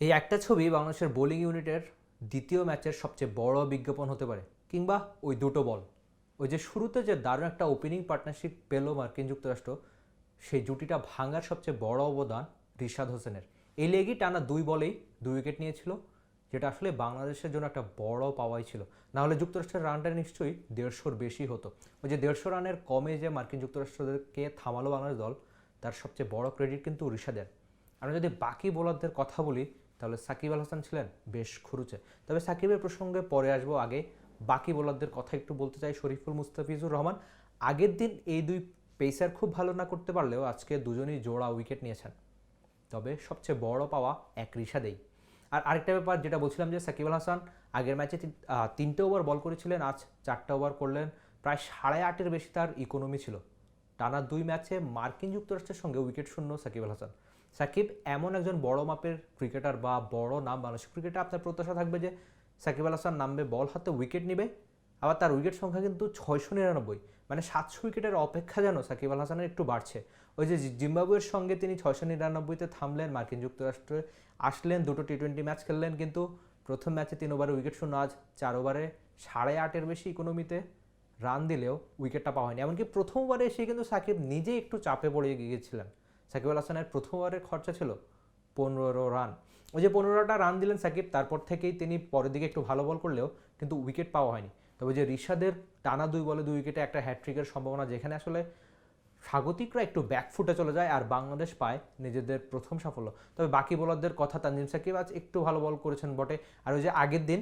এই একটা ছবি বাংলাদেশের বোলিং ইউনিটের দ্বিতীয় ম্যাচের সবচেয়ে বড় বিজ্ঞাপন হতে পারে, কিংবা ওই দুটো বল। ওই যে শুরুতে যে দারুণ একটা ওপেনিং পার্টনারশিপ পেল মার্কিন যুক্তরাষ্ট্র, সেই জুটিটা ভাঙার সবচেয়ে বড় অবদান রিশাদ হোসেনের। এই লেগই টানা দুই বলেই দুই উইকেট নিয়েছিল, যেটা আসলে বাংলাদেশের জন্য একটা বড় পাওয়াই ছিল। না হলে যুক্তরাষ্ট্রের রানটা নিশ্চয়ই দেড়শোর বেশি হতো। ওই যে দেড়শো রানের কমে যে মার্কিন যুক্তরাষ্ট্রদেরকে থামালো বাংলাদেশ দল, তার সবচেয়ে বড় ক্রেডিট কিন্তু ঋষাদের আমরা যদি বাকি বোলারদের কথা বলি তাহলে সাকিব আল হাসান ছিলেন বেশ খরুচে। তবে সাকিবের প্রসঙ্গে পরে আসব আগে। বাকি বোলারদের কথা একটু বলতে চাই, শরীফুল মুস্তাফিজুর রহমান। আগের দিন এই দুই পেসার খুব ভালো না করতে পারলেও আজকে দুজনই জোড়া উইকেট নিয়েছেন। তবে সবচেয়ে বড় পাওয়া এক ঋষাদেই আর আরেকটা ব্যাপার যেটা বলছিলাম যে সাকিব আল হাসান আগের ম্যাচে তিন- তিনটে ওভার বল করেছিলেন, আজ চারটে ওভার করলেন। প্রায় সাড়ে আটের বেশি তার ইকোনমি ছিল। টানা দুই ম্যাচে মার্কিন যুক্তরাষ্ট্রের সঙ্গে উইকেট শূন্য সাকিব আল হাসান। সাকিব এমন একজন বড় মাপের ক্রিকেটার বা বড় নাম বাংলাদেশের ক্রিকেটে আপনার প্রত্যাশা থাকবে যে সাকিব আল হাসান নামবে, বল হাতে উইকেট নেবে, আবার তার উইকেট সংখ্যা কিন্তু ছয়শো নিরানব্বই। মানে সাতশো উইকেটের অপেক্ষা যেন সাকিব আল হাসানের একটু বাড়ছে। ওই যে জিম্বাবুয়ের সঙ্গে তিনি ছয়শো নিরানব্বইতে থামলেন, মার্কিন যুক্তরাষ্ট্রে আসলেন, দুটো টি টোয়েন্টি ম্যাচ খেললেন, কিন্তু প্রথম ম্যাচে তিন ওভারে উইকেট শূন্য, আজ চার ওভারে সাড়ে আটের বেশি ইকোনমিতে রান দিলেও উইকেটটা পাওয়া হয়নি। এমনকি প্রথম ওভারে এসে কিন্তু সাকিব নিজে একটু চাপে পড়ে গিয়েছিলেন। সাকিব আল হাসানের প্রথম ওভারের খরচা ছিল পনেরো রান। ওই যে পনেরোটা রান দিলেন সাকিব, তারপর থেকেই তিনি পরের দিকে একটু ভালো বল করলেও কিন্তু উইকেট পাওয়া হয়নি। তবে যে ঋষাদের টানা দুই বলে দুই উইকেটে একটা হ্যাট্রিকের সম্ভাবনা যেখানে আসলে স্বাগতিকরা একটু ব্যাকফুটে চলে যায় আর বাংলাদেশ পায় নিজেদের প্রথম সাফল্য। তবে বাকি বোলারদের কথা তানজিম সাকিব আজ একটু ভালো বল করেছেন বটে। আর ওই যে আগের দিন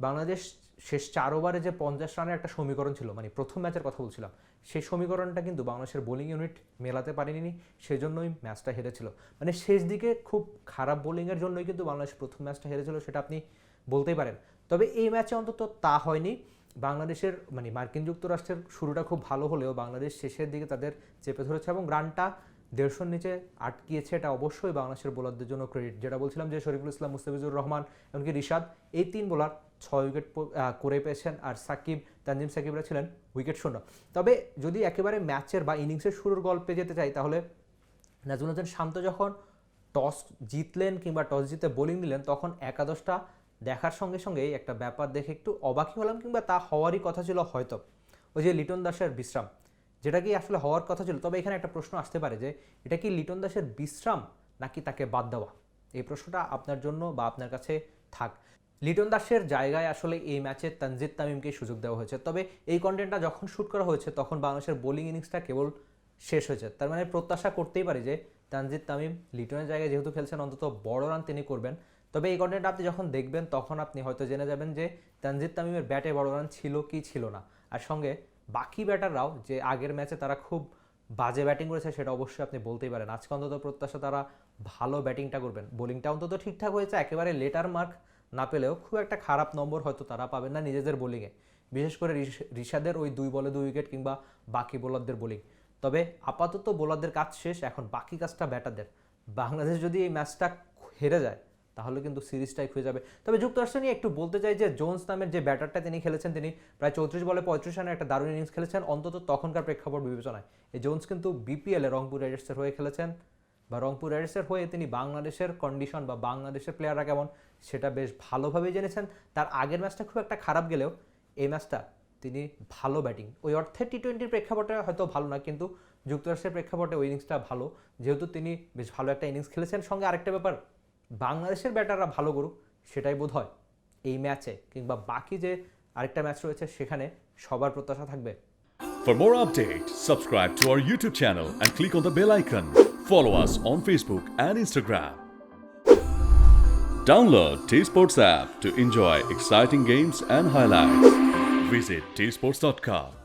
বাংলাদেশ শেষ চার ওভারে যে পঞ্চাশ রানের একটা সমীকরণ ছিল মানে প্রথম ম্যাচের কথা বলছিলাম, সেই সমীকরণটা কিন্তু বাংলাদেশের বোলিং ইউনিট মেলাতে পারেনি, সেজন্যই ম্যাচটা হেরেছিল। মানে শেষ দিকে খুব খারাপ বোলিংয়ের জন্যই কিন্তু বাংলাদেশ প্রথম ম্যাচটা হেরেছিল, সেটা আপনি বলতেই পারেন। তবে এই ম্যাচে অন্তত তা হয়নি। বাংলাদেশের মানে মার্কিন যুক্তরাষ্ট্রের শুরুটা খুব ভালো হলেও বাংলাদেশ শেষের দিকে তাদের চেপে ধরেছে এবং রানটা দেড়শোর নিচে আটকিয়েছে, এটা অবশ্যই বাংলাদেশের বোলারদের জন্য ক্রেডিট যেটা বলছিলাম যে শরীফুল ইসলাম, মুস্তাফিজুর রহমান, এমনকি রিশাদ, এই তিন বোলার ছয় উইকেট করে পেয়েছেন। আর সাকিব, তানজিম সাকিবরা ছিলেন উইকেট শূন্য। তবে যদি একেবারে ম্যাচের বা ইনিংসের শুরুর গল্পে যেতে চাই, তাহলে নাজমুল হাসান শান্ত যখন টস জিতলেন কিংবা টস জিতে বোলিং দিলেন তখন একাদশটা দেখার সঙ্গে সঙ্গেই একটা ব্যাপার দেখে একটু অবাকই হলাম কিংবা তা হওয়ারই কথা ছিল হয়তো। ওই যে লিটন দাসের বিশ্রাম। যেটা কি আসলে হওয়ার কথা ছিল, তবে এখানে একটা প্রশ্ন আসতে পারে যে, এটা কি লিটন দাসের বিশ্রাম নাকি তাকে বাদ দেওয়া? এই প্রশ্নটা আপনার জন্য বা আপনার কাছে থাক। লিটন দাসের জায়গায় আসলে এই ম্যাচে তানজিদ তামিমকে সুযোগ দেওয়া হয়েছে। তবে এই কন্টেন্টটা যখন শ্যুট করা হয়েছে, তখন বাংলাদেশের বোলিং ইনিংসটা কেবল শেষ হয়েছে। তার মানে প্রত্যাশা করতেই পারি যে, তানজিদ তামিম লিটনের জায়গায় যেহেতু খেলছেন, অন্তত বড় রান তিনি করবেন। তবে এই কন্টেন্ট আপনি যখন দেখবেন, তখন আপনি হয়তো জেনে যাবেন যে, তানজিদ তামিমের ব্যাটে বড় রান ছিল কি ছিল না। আর সঙ্গে বাকি ব্যাটাররাও যে আগের ম্যাচে তারা খুব বাজে ব্যাটিং করেছে, সেটা অবশ্যই আপনি বলতেই পারেন। আজকে অন্তত প্রত্যাশা তারা ভালো ব্যাটিংটা করবেন। বোলিংটা অন্তত ঠিকঠাক হয়েছে, একেবারে লেটার মার্ক না পেলেও খুব একটা খারাপ নম্বর হয়তো তারা পাবেন না নিজেদের বোলিংয়ে। বিশেষ করে রিশাদের ওই দুই বলে দুই উইকেট কিংবা বাকি বোলারদের বোলিং। তবে আপাতত বোলারদের কাজ শেষ, এখন বাকি কাজটা ব্যাটারদের। বাংলাদেশ যদি এই ম্যাচটা হেরে যায় তাহলে কিন্তু সিরিজটাই খুঁজে যাবে। তবে যুক্তরাষ্ট্র নিয়ে একটু বলতে চাই যে জোন্স নামের যে ব্যাটারটা তিনি খেলেছেন, তিনি প্রায় চৌত্রিশ বলে পঁয়ত্রিশ রানের একটা দারুণ ইনিংস খেলেছেন। অন্তত তখনকার প্রেক্ষাপট বিবেচনায়। এই জোন্স কিন্তু বিপিএলে রংপুর রাইডার্সের হয়ে খেলেছেন বা রংপুর রাইডার্সের হয়ে তিনি বাংলাদেশের কন্ডিশন বা বাংলাদেশের প্লেয়াররা কেমন সেটা বেশ ভালোভাবেই জেনেছেন। তার আগের ম্যাচটা খুব একটা খারাপ গেলেও এই ম্যাচটা তিনি ভালো ব্যাটিং ওই অর্থে টি টোয়েন্টির প্রেক্ষাপটে হয়তো ভালো না, কিন্তু যুক্তরাষ্ট্রের প্রেক্ষাপটে ওই ইনিংসটা ভালো। যেহেতু তিনি বেশ ভালো একটা ইনিংস খেলেছেন। সঙ্গে আরেকটা ব্যাপার বাংলাদেশের ব্যাটাররা ভালো করুক সেটাই বোধ হয় এই ম্যাচে কিংবা বাকি যে আরেকটা ম্যাচ রয়েছে সেখানে সবার প্রত্যাশা থাকবে For more updates, subscribe to our YouTube channel and click on the bell icon. Follow us on Facebook and Instagram. Download T Sports app to enjoy exciting games and highlights. Visit tsports.com.